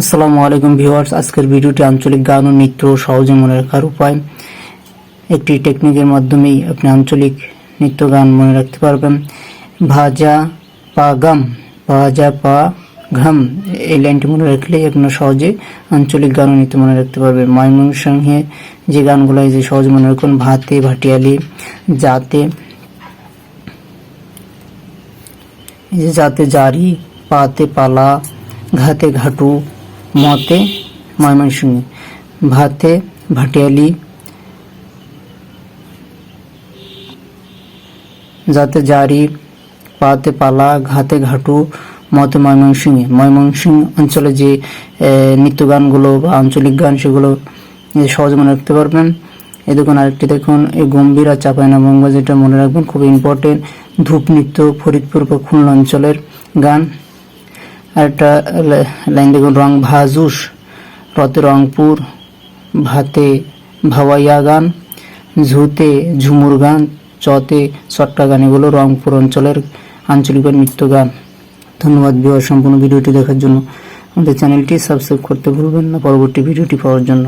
আসসালামু আলাইকুম ভিউয়ার্স, আজকের ভিডিওটি আঞ্চলিক গান ও নৃত্য সহজে মনে রাখার উপায়। একটি টেকনিকের মাধ্যমেই আপনি আঞ্চলিক নৃত্য গান মনে রাখতে পারবেন। ভাজা পা গাম, ভাজা পা ঘাম, এই লাইনটি মনে রাখলে আপনার সহজে আঞ্চলিক গান ও নৃত্য মনে রাখতে পারবেন। ময়মনসিংহে যে গানগুলো যে সহজে মনে রাখুন, ভাতে, ভাটিয়ালি, জাতে, এই যে জাতে জারি, পাতে পালা, ঘাতে ঘাটু মতে ময়মনসিংহে ভাতে ভাটিয়ালি যাতে জারি পাতে পালা ঘাতে ঘাটু মতে ময়মনসিংহে। ময়মনসিংহ অঞ্চলে যে এ, নৃত্য গানগুলো বা আঞ্চলিক গান সেগুলো সহজে মনে রাখতে পারবেন। এই দেখুন আরেকটি দেখুন এই গম্ভীর আর চাপাইনা বঙ্গ যেটা মনে রাখবেন খুব ইম্পর্টেন্ট ধূপ নৃত্য ফরিদপুর বা খুলনা অঞ্চলের গান। আরেকটা লাইন দেখুন, রং ভাজুস রতে রংপুর, ভাতে ভাওয়াইয়া গান ঝুতে ঝুমুর গান চতে চট্টা গান এগুলো রংপুর অঞ্চলের আঞ্চলিক নৃত্য গান। ধন্যবাদ বিহার সম্পূর্ণ ভিডিওটি দেখার জন্য। আমাদের চ্যানেলটি সাবস্ক্রাইব করতে ভুলবেন না, পরবর্তী ভিডিওটি পাওয়ার জন্য।